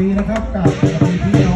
ดีนะครับกับพี่น้อง